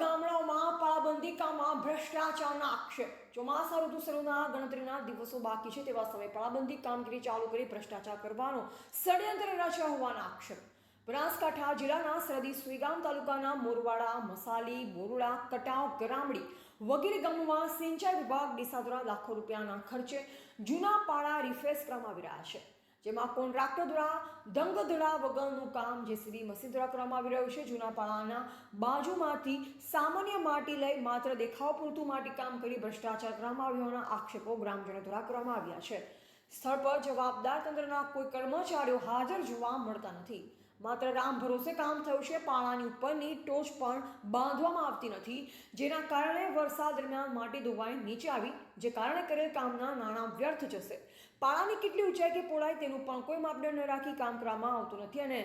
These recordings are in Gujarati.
ગામડાઓમાં પાળાબંધી કામમાં ભ્રષ્ટાચારના આક્ષેપ. ચોમાસા ઋતુ શરૂના ગણતરીના દિવસો બાકી છે તેવા સમયે પાળાબંધી કામગીરી ચાલુ કરી ભ્રષ્ટાચાર કરવાનો ષડયંત્ર રચ્યા હોવાના આક્ષેપ. બનાસકાંઠા જિલ્લાના સરહદી સુઈગામ તાલુકાના મોરવાડા, મસાલી, બોરુડા, કટાવ, ગરામડી વગેરે ગામોમાં સિંચાઈ વિભાગ ડીસા દ્વારા લાખો રૂપિયાના ખર્ચે જૂના પાળા રિફેસ કરવામાં આવી રહ્યા છે. જેમાં કોન્ટ્રાક્ટર દ્વારા દંગધડા વગરનું કામ જેસીબી મશીન દ્વારા કરવામાં આવી રહ્યું છે જૂના પાળાના બાજુમાંથી સામાન્ય માટી લઈ માત્ર દેખાવ પૂરતું માટી કામ કરી ભ્રષ્ટાચાર કરવામાં આવ્યો હોવાના આક્ષેપો ગ્રામજનો દ્વારા કરવામાં આવ્યા છે. સ્થળ પર જવાબદાર તંત્રના કોઈ કર્મચારીઓ હાજર જોવા મળતા નથી. માત્ર રામ ભરોસે કામ થયું છે પાળાની ઉપરની ટોચ પણ બાંધવામાં આવતી નથી, જેના કારણે વરસાદ દરમિયાન માટી ધોવાઈ નીચે આવી, જે કારણે કરેલ કામના નાણાં વ્યર્થ જશે. પાળાની કેટલી ઊંચાઈ કે પહોળાઈ તેનું પણ કોઈ માપદંડ ન રાખી કામ કરવામાં આવતું નથી અને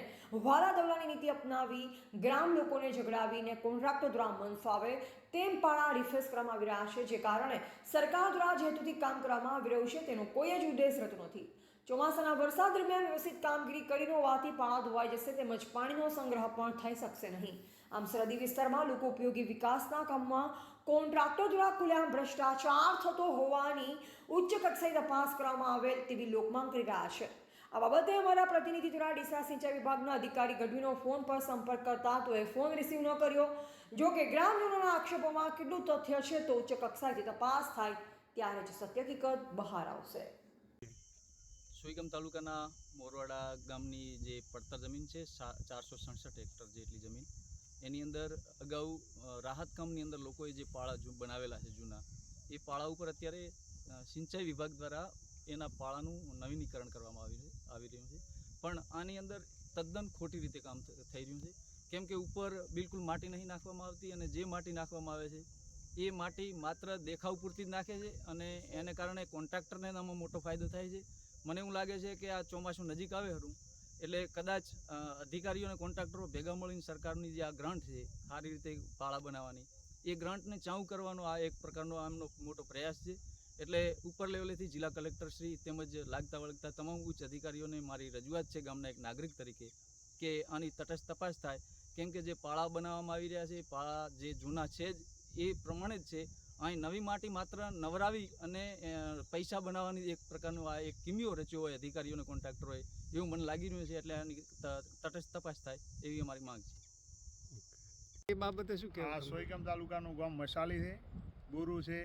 વાલા દવલાની નીતિ અપનાવી ગ્રામ લોકોને ઝઘડાવીને કોન્ટ્રાક્ટર દ્વારા મનફાવે તેમ પાળા રિફેસ કરવામાં આવી રહ્યા છે, જે કારણે સરકાર દ્વારા જે હેતુથી કામ કરવામાં આવી રહ્યું છે તેનો કોઈ જ ઉદ્દેશ રહેતો નથી. ચોમાસાના વરસાદ દરમિયાન વ્યવસ્થિત કામગીરી કરી ન હોવાથી પાણા ધોવાઈ જશે તેમજ પાણીનો સંગ્રહ પણ થઈ શકશે નહીં. આમ સરહદી વિસ્તારમાં લોકો ઉપયોગી વિકાસના કામમાં કોન્ટ્રાક્ટર દ્વારા ખુલ્લેઆમ ભ્રષ્ટાચાર થતો હોવાની ઉચ્ચ કક્ષાએ તપાસ કરવામાં આવે તેવી લોકમાંગ કરી રહ્યા છે. આ બાબતે અમારા પ્રતિનિધિ દ્વારા ડીસા સિંચાઈ વિભાગના અધિકારી ગઢવીનો ફોન પર સંપર્ક કરતા તો એ ફોન રિસીવ ન કર્યો. જો કે ગ્રામજનોના આક્ષેપોમાં કેટલું તથ્ય છે તો ઉચ્ચ કક્ષાએથી તપાસ થાય ત્યારે જ સત્ય હકીકત બહાર આવશે. સુઈગામ તાલુકાના મોરવાડા ગામની જે પડતર જમીન છે ચારસો સડસઠ હેક્ટર જેટલી જમીન. એની અંદર અગાઉ રાહત કામની અંદર લોકોએ જે પાળા બનાવેલા છે જૂના, એ પાળા ઉપર અત્યારે સિંચાઈ વિભાગ દ્વારા એના પાળાનું નવીનીકરણ કરવામાં આવી આવી રહ્યું છે. પણ આની અંદર તદ્દન ખોટી રીતે કામ થઈ રહ્યું છે. કેમ કે ઉપર બિલકુલ માટી નહીં નાખવામાં આવતી અને જે માટી નાખવામાં આવે છે, એ માટી માત્ર દેખાવ પૂરતી જ નાખે છે અને એને કારણે કોન્ટ્રાક્ટરને આમાં મોટો ફાયદો થાય છે. મને એવું લાગે છે કે આ ચોમાસું નજીક આવે ખરું. એટલે કદાચ અધિકારીઓને કોન્ટ્રાક્ટરો ભેગા મળીને સરકારની જે આ ગ્રાન્ટ છે, સારી રીતે પાળા બનાવવાની. એ ગ્રાન્ટને ચાઉ કરવાનો આ એક પ્રકારનો આમનો મોટો પ્રયાસ છે. એટલે ઉપર લેવલેથી જિલ્લા કલેક્ટરશ્રી તેમજ લાગતા વળગતા તમામ ઉચ્ચ અધિકારીઓને મારી રજૂઆત છે ગામના એક નાગરિક તરીકે, કે આની તટસ્થ તપાસ થાય. કેમ કે જે પાળા બનાવવામાં આવી રહ્યા છે પાળા જે જૂના છે જ, એ પ્રમાણે જ છે. અહીં નવી માટી માત્ર નવરાવી અને પૈસા બનાવવાની એક પ્રકારનો આ એક કિમિયો રચ્યો હોય અધિકારીઓને કોન્ટ્રાક્ટરોએ એવું મને લાગી રહ્યું છે એટલે આની તટસ્થ તપાસ થાય એવી અમારી માંગ છે. એ બાબતે શું આ કહેવું સોયગામ તાલુકાનું ગામ મસાલી છે ગુરુ છે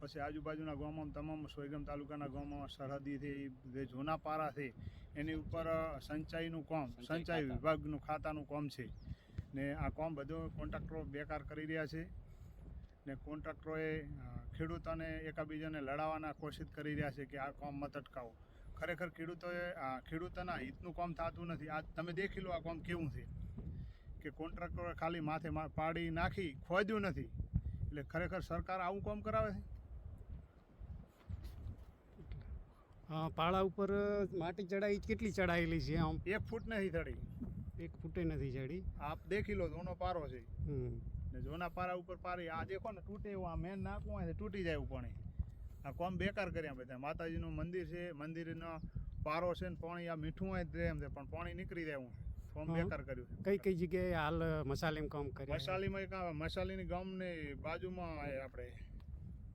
પછી આજુબાજુના ગામમાં તમામ સોયગામ તાલુકાના ગામમાં સરહદી છે જે જૂના પારા છે એની ઉપર સંચાઈનું કામ સંચાઈ વિભાગનું ખાતાનું કામ છે. ને આ કામ બધો કોન્ટ્રાક્ટરો બેકાર કરી રહ્યા છે. ને કોન્ટ્રાક્ટરોએ ખેડૂતોને એકાબીજાને લડાવવાના કોશિશ કરી રહ્યા છે કે આ કામ મત અટકાવો. ખરેખર ખેડૂતોએ આ ખેડૂતોના હિતનું કામ થતું નથી. આ તમે દેખી લો આ કામ કેવું છે. કે કોન્ટ્રાક્ટરોએ ખાલી માથે પાડી નાખી ખોદ્યું નથી. એટલે ખરેખર સરકાર આવું કામ કરાવે છે? પાળા ઉપર માટી ચડાઈ કેટલી ચડાયેલી છે આમ? એક ફૂટ નથી ચડી. એક ફૂટે નથી ચડી. આપ દેખી લો જૂનો પારો છે. હમ. ને જોના પારા ઉપર પારી. આ દેખો ને તૂટે એવું આ મેન નાખવું હોય તૂટી જાય પાણી આ કોમ બેકાર કર્યા બધા. માતાજીનું મંદિર છે મંદિરનો પારો છે ને પાણી આ મીઠું હોય એમ છે પણ પાણી નીકળી જાય હું કોમ બેકાર કર્યું કઈ કઈ જગ્યાએ હાલ મસાલીમ કામ કર્યું મસાલીમાં એક મસાલીની ગામની બાજુમાં એ આપણે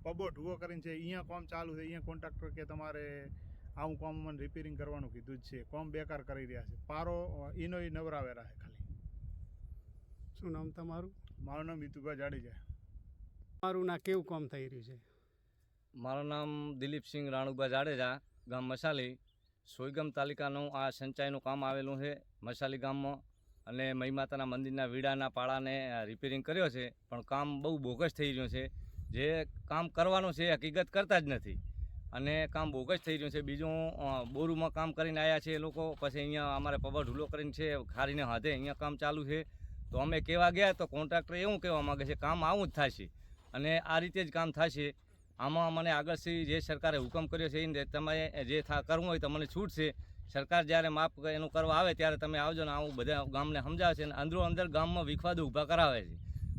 પબો ઢુવો કરીને છે. અહીંયા કોમ ચાલુ છે. અહીંયા કોન્ટ્રાક્ટર કે તમારે આવું કોમ મને રિપેરિંગ કરવાનું કીધું જ છે. કોમ બેકાર કરી રહ્યા છે. પારો એનો ઈ નવરાવેરા છે ખાલી. શું નામ તમારું? મારું નામ હિતુભાઈ જાડેજા. મારું ના કેવું કામ થઈ રહ્યું છે? મારું નામ દિલીપસિંહ રાણુભા જાડેજા ગામ મસાલી. સોયગામ તાલુકાનું આ સિંચાઈનું કામ આવેલું છે મસાલી ગામમાં. અને મહી માતાના મંદિરના વીડાના પાળાને રિપેરિંગ કર્યો છે. પણ કામ બહુ બોગસ થઈ રહ્યું છે. જે કામ કરવાનું છે હકીકત કરતા જ નથી. અને કામ બોગસ થઈ રહ્યું છે. બીજું બોરુમાં કામ કરીને આવ્યા છે એ લોકો. પછી અહીંયા અમારે પબર ઢૂલો કરીને છે ખારીને હાથે અહીંયા કામ ચાલુ છે. તો અમે કહેવા ગયા તો કોન્ટ્રાક્ટર એવું કહેવા માગે છે કામ આવું જ થશે. અને આ રીતે જ કામ થશે. આમાં મને આગળથી જે સરકારે હુકમ કર્યો છે એને તમે જે થા, કરવું હોય તો મને છૂટ છે સરકાર જ્યારે માપ એનું કરવા આવે ત્યારે તમે આવજો ને આવું બધા ગામને સમજાવે છે અને અંદરો અંદર ગામમાં વિખવાદો ઊભા કરાવે છે.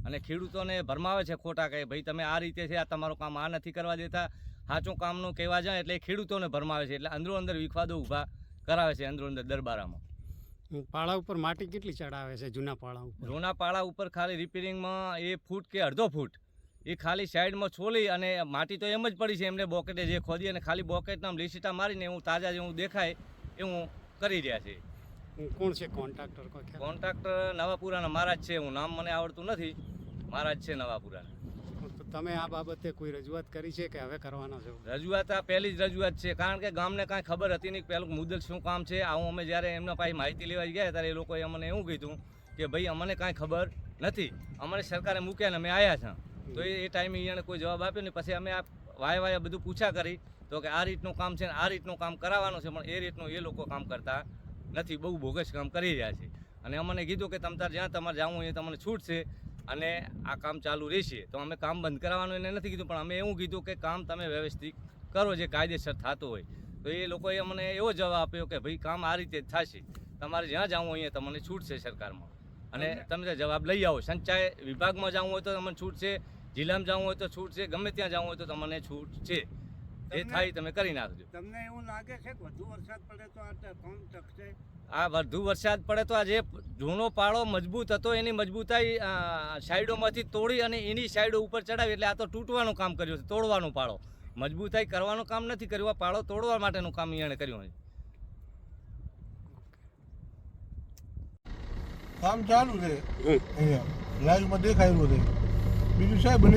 અને ખેડૂતોને ભરમાવે છે ખોટા કહે ભાઈ તમે આ રીતે છે, આ તમારું કામ આ નથી કરવા દેતા. સાચું કામનું કહેવા જાય એટલે ખેડૂતોને ભરમાવે છે એટલે અંદરો અંદર વિખવાદો ઊભા કરાવે છે અંદરો અંદર દરબારામાં. પાળા ઉપર માટી કેટલી ચડાવે છે જૂના પાળા ઉપર? જૂના પાળા ઉપર ખાલી રિપેરિંગમાં એ ફૂટ કે અડધો ફૂટ. એ ખાલી સાઈડમાં છોલી અને માટી તો એમ જ પડી છે એમને બોકેટે જે ખોદી અને ખાલી બોકેટના લીસીટા મારીને હું તાજા જેવું દેખાય એવું કરી રહ્યા છે. કોણ છે કોન્ટ્રાક્ટર? કોન્ટ્રાક્ટર નવાપુરાના મહારાજ છે હું નામ મને આવડતું નથી. મારા જ છે નવાપુરાના. તમે આ બાબતે કોઈ રજૂઆત કરી છે કે હવે કરવાના છો? રજૂઆત આ પહેલી જ રજૂઆત છે. કારણ કે ગામને કાંઈ ખબર હતી નહીં પહેલું મુદ્દલ શું કામ છે. આવું અમે જ્યારે એમના પાસે માહિતી લેવા ગયા ત્યારે એ લોકોએ અમને એવું કીધું કે ભાઈ, અમને કાંઈ ખબર નથી. અમને સરકારે મૂક્યા ને અમે આવ્યા છે. તો એ એ ટાઈમે એને કોઈ જવાબ આપ્યો ને પછી અમે આ વાય વાય બધું પૂછા કરી તો કે આ રીતનું કામ છે ને આ રીતનું કામ કરાવવાનું છે, પણ એ રીતનું એ લોકો કામ કરતા નથી. બહુ બોગસ કામ કરી રહ્યા છે. અને અમને કીધું કે તમ તાર જ્યાં તમારે જવું હોય તમને છૂટ છે અને આ કામ ચાલુ રહેશે. તો અમે કામ બંધ કરાવવાનું એને નથી કીધું પણ અમે એવું કીધું કે કામ તમે વ્યવસ્થિત કરો જે કાયદેસર થતું હોય. તો એ લોકોએ અમને એવો જવાબ આપ્યો કે ભાઈ કામ આ રીતે જ થશે. તમારે જ્યાં જવું અહીંયા તમને છૂટ છે સરકારમાં. અને તમે જવાબ લઈ આવો. સંચાય વિભાગમાં જવું હોય તો તમને છૂટ છે જિલ્લામાં જવું હોય તો છૂટ છે ગમે ત્યાં જવું હોય તો તમને છૂટ છે. જે થાય તમે કરી નાખજો. તમને એવું લાગે છે કે વધુ વરસાદ પડે તો આ કોમ ટકશે? આ વધુ વરસાદ પડે તો આ જે જૂનો પાળો મજબૂત હતો એની મજબૂતાઈ સાઈડોમાંથી તોડી અને એની સાઈડો ઉપર ચડાવી એટલે આ તો તૂટવાનું કામ કર્યું છે તોડવાનું પાળો. મજબૂતાઈ કરવાનું કામ નથી કર્યું આ પાળો તોડવા માટેનું કામ એણે કર્યું છે. કામ ચાલુ છે. અહીંયા લાઈવમાં દેખાયું છે. બીજું સાહેબ બની